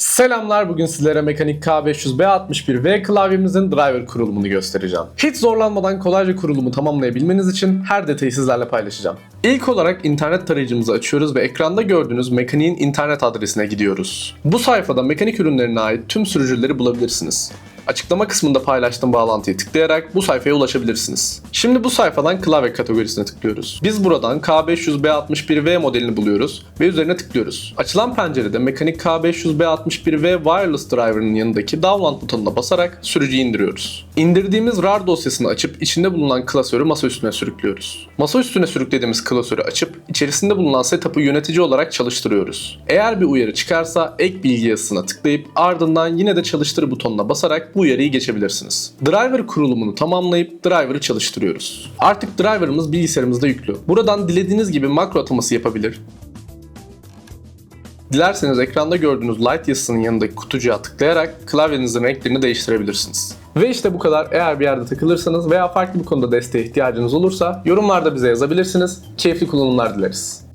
Selamlar bugün sizlere mekanik K500B61V klavyemizin driver kurulumunu göstereceğim. Hiç zorlanmadan kolayca kurulumu tamamlayabilmeniz için her detayı sizlerle paylaşacağım. İlk olarak internet tarayıcımızı açıyoruz ve ekranda gördüğünüz mekaniğin internet adresine gidiyoruz. Bu sayfada mekanik ürünlerine ait tüm sürücüleri bulabilirsiniz. Açıklama kısmında paylaştığım bağlantıyı tıklayarak bu sayfaya ulaşabilirsiniz. Şimdi bu sayfadan klavye kategorisine tıklıyoruz. Biz buradan K500B61V modelini buluyoruz ve üzerine tıklıyoruz. Açılan pencerede mekanik K500B61V wireless driver'ın yanındaki download butonuna basarak sürücüyü indiriyoruz. İndirdiğimiz RAR dosyasını açıp içinde bulunan klasörü masa üstüne sürüklüyoruz. Masa üstüne sürüklediğimiz klasörü açıp içerisinde bulunan setup'ı yönetici olarak çalıştırıyoruz. Eğer bir uyarı çıkarsa ek bilgi yazısına tıklayıp ardından yine de çalıştır butonuna basarak bu uyarıyı geçebilirsiniz. Driver kurulumunu tamamlayıp driver'ı çalıştırıyoruz. Artık driver'ımız bilgisayarımızda yüklü. Buradan dilediğiniz gibi makro ataması yapabilir, Dilerseniz ekranda gördüğünüz light yazısının yanındaki kutucuğa tıklayarak klavyenizin renklerini değiştirebilirsiniz. Ve işte bu kadar. Eğer bir yerde takılırsanız veya farklı bir konuda desteğe ihtiyacınız olursa yorumlarda bize yazabilirsiniz. Keyifli kullanımlar dileriz.